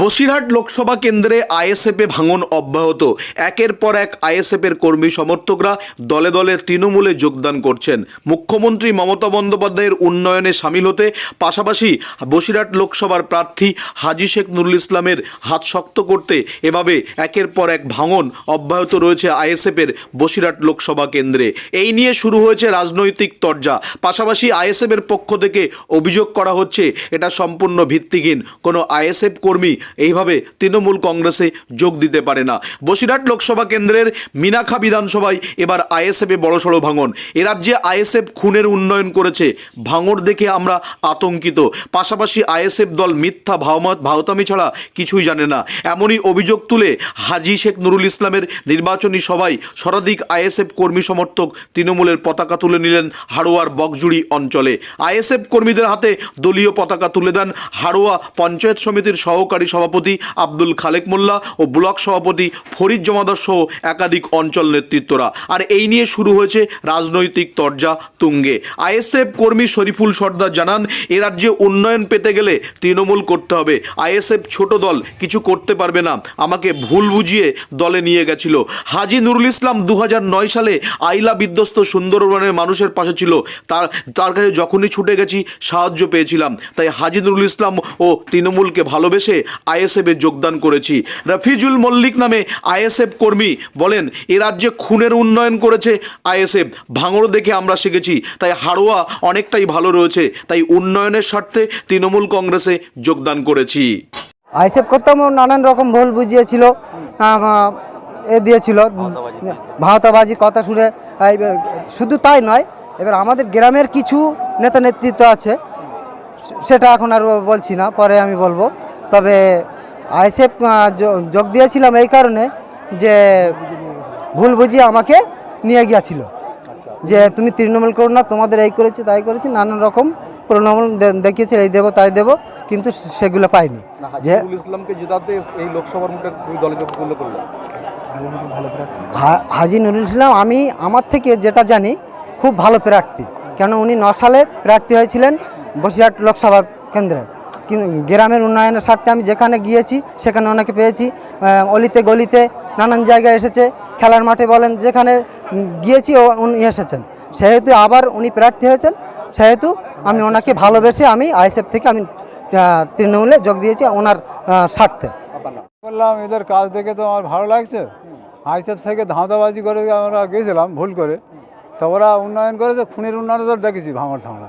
বসিরহাট লোকসভা কেন্দ্রে আইএসএফে ভাঙন অব্যাহত। একের পর এক আইএসএফের কর্মী সমর্থকরা দলে দলে তৃণমূলে যোগদান করছেন। মুখ্যমন্ত্রী মমতা বন্দ্যোপাধ্যায়ের উন্নয়নে সামিল হতে পাশাপাশি বসিরহাট লোকসভার প্রার্থী হাজি শেখ নুরুল ইসলামের হাত শক্ত করতে এভাবে একের পর এক ভাঙন অব্যাহত রয়েছে আইএসএফের বসিরহাট লোকসভা কেন্দ্রে। এই নিয়ে শুরু হয়েছে রাজনৈতিক তরজা। পাশাপাশি আইএসএফের পক্ষ থেকে অভিযোগ করা হচ্ছে, এটা সম্পূর্ণ ভিত্তিহীন। কোনো আইএসএফ কর্মী এইভাবে তৃণমূল কংগ্রেসে যোগ দিতে পারে না। বসিরহাট লোকসভা কেন্দ্রের মিনাখা বিধানসভায় এবার আইএসএফে বড়সড় ভাঙন। এ রাজ্যে আইএসএফ খুনের উন্নয়ন করেছে। ভাঙর দেখে আমরা আতঙ্কিত। পাশাপাশি আইএসএফ দল মিথ্যা ভাওতামি ছাড়া কিছুই জানে না। এমনই অভিযোগ তুলে হাজি শেখ নুরুল ইসলামের নির্বাচনী সভায় শতাধিক আইএসএফ কর্মী সমর্থক তৃণমূলের পতাকা তুলে নিলেন হাড়োয়ার বকজুড়ি অঞ্চলে। আইএসএফ কর্মীদের হাতে দলীয় পতাকা তুলে দেন হাড়োয়া পঞ্চায়েত সমিতির সহকারী সভাপতি আব্দুল খালেক মোল্লা ও ব্লক সভাপতি ফরিদ জমাদার সহ একাধিক অঞ্চল নেতৃত্বরা। আর এই নিয়ে শুরু হয়েছে রাজনৈতিক তরজা তুঙ্গে। আইএসএফ কর্মী শরীফুল সর্দার জানান, এ রাজ্যে উন্নয়ন পেতে গেলে তৃণমূল করতে হবে। আইএসএফ ছোট দল, কিছু করতে পারবে না। আমাকে ভুল বুঝিয়ে দলে নিয়ে গেছিল। হাজি নুরুল ইসলাম দু সালে আইলা বিধ্বস্ত সুন্দরবনের মানুষের পাশে ছিল। তার তার কাছে যখনই ছুটে গেছি, সাহায্য পেয়েছিলাম। তাই হাজি নুরুল ইসলাম ও তৃণমূলকে ভালোবেসে আইএসএফে যোগদান করেছি। রফিজুল মল্লিক নামে আইএসএফ কর্মী বলেন, এ রাজ্যে খুনের উন্নয়ন করেছে আইএসএফ। ভাঙড় দেখে আমরা শিখেছি, তাই হাড়োয়া অনেকটাই ভালো রয়েছে, তাই উন্নয়নের স্বার্থে তৃণমূল কংগ্রেসে যোগদান করেছি। আইসেফ করতাম নানান রকম ভুল বুঝিয়েছিল এ দিয়েছিল। ভাওতাবাজি, কথা শুনে শুধু তাই নয়, এবার আমাদের গ্রামের কিছু নেতা নেতৃত্ব আছে সেটা এখন আর বলছি না, পরে আমি বলব। তবে আইসেফ যোগ দিয়েছিলাম এই কারণে যে ভুল বুঝিয়ে আমাকে নিয়ে গিয়েছিল। যে তুমি তৃণমূল করো না তোমাদের এই করেছে তাই করেছি নানান রকম প্রণমন দেখিয়েছে এই দেবো তাই দেবো কিন্তু সেগুলো পাইনি। যে হাজিবুল ইসলামকে জেতাতে এই লোকসভার মুখে তুমি দলকে পূর্ণ করলে। হা- হাজি নুরুল ইসলাম আমি আমার থেকে যেটা জানি খুব ভালো প্রার্থী। কেন উনি ন সালে প্রার্থী হয়েছিলেন বসিরহাট লোকসভা কেন্দ্রে। গ্রামের উন্নয়নের স্বার্থে আমি যেখানে গিয়েছি সেখানে ওনাকে পেয়েছি। অলিতে গলিতে নানান জায়গায় এসেছে। খেলার মাঠে বলেন যেখানে গিয়েছি ও উনি এসেছেন। সেহেতু আবার উনি প্রার্থী হয়েছেন। সেহেতু আমি ওনাকে ভালোবেসে আমি আইএসএফ থেকে আমি তৃণমূলে যোগ দিয়েছি ওনার স্বার্থে। বললাম এদের কাজ দেখে তো আমার ভালো লাগছে। আইসেফ থেকে ধাঁধাবাজি করে আমরা গিয়েছিলাম ভুল করে। তো ওরা উন্নয়ন করেছে খুনের উন্নয়ন তো দেখেছি ভাঙড় থাংড়া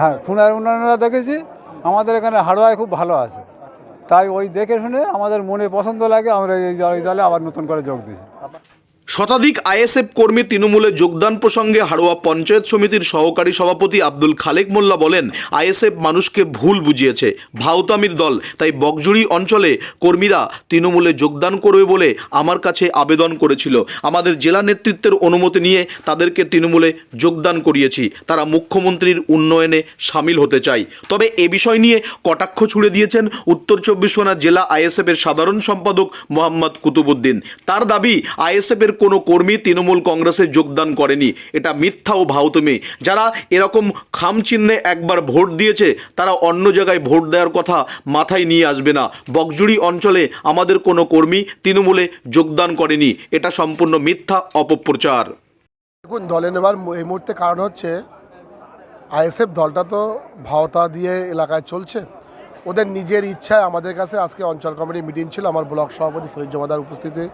হ্যাঁ খুনের উন্নয়নটা দেখেছি। আমাদের এখানে হাড়োয়ায় খুব ভালো আছে। তাই ওই দেখে শুনে আমাদের মনে পছন্দ লাগে, আমরা এই এই দলে আবার নতুন করে যোগ দিয়েছি শতাধিক আইএসএফ কর্মী তৃণমূলে যোগদান প্রসঙ্গে হাড়োয়া পঞ্চায়েত সমিতির সহকারী সভাপতি আব্দুল খালেক মোল্লা বলেন, আইএসএফ মানুষকে ভুল বুঝিয়েছে ভাওতামির দল, তাই বকজুড়ি অঞ্চলে কর্মীরা তৃণমূলে যোগদান করবে বলে আমার কাছে আবেদন করেছিল। আমাদের জেলা নেতৃত্বের অনুমতি নিয়ে তাদেরকে তৃণমূলে যোগদান করিয়েছি। তারা মুখ্যমন্ত্রীর উন্নয়নে সামিল হতে চায় তবে এ বিষয় নিয়ে কটাক্ষ ছুড়ে দিয়েছেন উত্তর চব্বিশ পরগনা জেলা আইএসএফের সাধারণ সম্পাদক মোহাম্মদ কুতুবুদ্দিন। তার দাবি, আইএসএফের কোনো কর্মী তৃণমূল কংগ্রেসে যোগদান করেনি। এটা মিথ্যা ও ভাওতমি যারা এরকম খাম চিহ্নে একবার ভোট দিয়েছে, তারা অন্য জায়গায় ভোট দেওয়ার কথা মাথায় নিয়ে আসবে না। বকজুড়ি অঞ্চলে আমাদের কোনো কর্মী তৃণমূলে যোগদান করেনি। এটা সম্পূর্ণ মিথ্যা অপপ্রচার। দেখুন, দলে নেবার এই মুহূর্তে কারণ হচ্ছে, আইএসএফ দলটা তো ভাওতা দিয়ে এলাকায় চলছে। ওদের নিজের ইচ্ছায় আমাদের কাছে আজকে অঞ্চল কমিটি মিটিং ছিল। আমার ব্লক সভাপতি ফরিদ জমাদার উপস্থিতি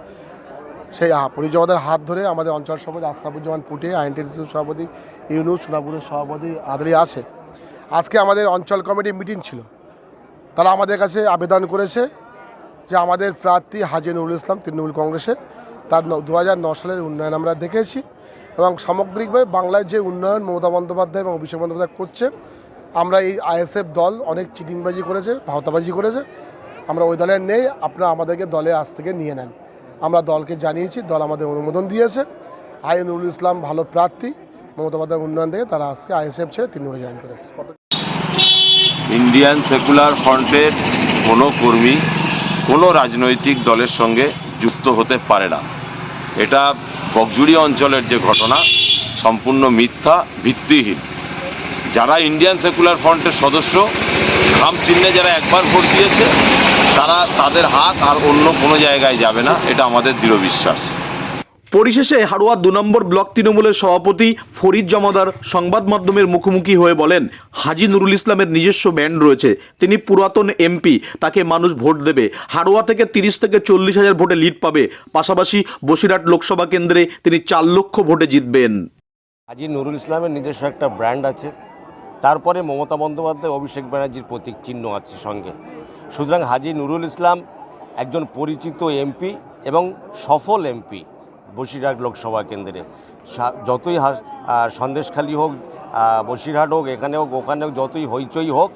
সেই ফরিদ হাত ধরে আমাদের অঞ্চল সভাপতি আস্তাবুজ্জামান পুটে আইনটির সভাপতি ইউনুস, সোনাপুরের সভাপতি আদরি আছে। আজকে আমাদের অঞ্চল কমিটি মিটিং ছিল। তারা আমাদের কাছে আবেদন করেছে যে আমাদের প্রার্থী হাজি নুরুল ইসলাম তৃণমূল কংগ্রেসের তার দু সালের উন্নয়ন আমরা দেখেছি এবং সামগ্রিকভাবে বাংলার যে উন্নয়ন মমতা বন্দ্যোপাধ্যায় এবং অভিষেক বন্দ্যোপাধ্যায় করছে, আমরা এই আইএসএফ দল অনেক চিটিংবাজি করেছে, ভাওতাবাজি করেছে। আমরা ওই দলের নেই, আপনারা আমাদেরকে দলে আজ থেকে নিয়ে নেন। আমরা দলকে জানিয়েছি, দল আমাদের অনুমোদন দিয়েছে। আই নুরুল ইসলাম ভালো প্রার্থী। মমতা বন্দ্যোপাধ্যায় উন্নয়ন থেকে তারা আজকে আইএসএফ ছেড়ে তৃণমূলে জয়েন করেছে। ইন্ডিয়ান সেকুলার ফ্রন্টের কোনো কর্মী, কোনো রাজনৈতিক দলের সঙ্গে যুক্ত হতে পারে না। এটা বকজুড়ি অঞ্চলের যে ঘটনা, সম্পূর্ণ মিথ্যা, ভিত্তিহীন। যারা ইন্ডিয়ান সেকুলার ফ্রন্টের সদস্য খাম চিহ্নে যারা একবার ভোট দিয়েছে তারা তাদের হাত আর অন্য কোনো জায়গায় যাবে না এটা আমাদের দৃঢ় বিশ্বাস। পরিশেষে হাড়োয়া দু নম্বর ব্লক তৃণমূলের সভাপতি ফরিদ জমাদার সংবাদ মাধ্যমের মুখোমুখি হয়ে বলেন হাজি নুরুল ইসলামের নিজস্ব ব্যান্ড রয়েছে তিনি পুরাতন এমপি তাকে মানুষ ভোট দেবে হাড়োয়া থেকে তিরিশ থেকে চল্লিশ হাজার ভোটে লিড পাবে পাশাপাশি বসিরহাট লোকসভা কেন্দ্রে তিনি চার লক্ষ ভোটে জিতবেন। হাজি নুরুল ইসলামের নিজস্ব একটা ব্র্যান্ড আছে তারপরে মমতা বন্দ্যোপাধ্যায় অভিষেক ব্যানার্জির প্রতীক চিহ্ন আছে সঙ্গে। সুতরাং হাজি নুরুল ইসলাম একজন পরিচিত এমপি এবং সফল এমপি বসিরহাট লোকসভা কেন্দ্রে। যতই সন্দেশখালী হোক বসিরহাট হোক এখানে হোক ওখানে হোক যতই হইচই হোক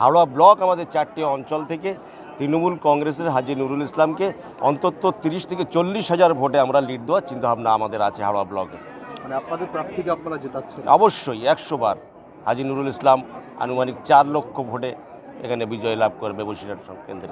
হাওড়া ব্লক আমাদের চারটি অঞ্চল থেকে তৃণমূল কংগ্রেসের হাজি নুরুল ইসলামকে অন্তত তিরিশ থেকে চল্লিশ হাজার ভোটে আমরা লিড দেওয়ার চিন্তাভাবনা আমাদের আছে হাওড়া ব্লকে। মানে আপনাদের প্রার্থীকে আপনারা জেতাচ্ছেন। অবশ্যই একশো বার হাজি নুরুল ইসলাম আনুমানিক চার লক্ষ ভোটে এখানে বিজয় লাভ করবে বসিরহাট কেন্দ্রে।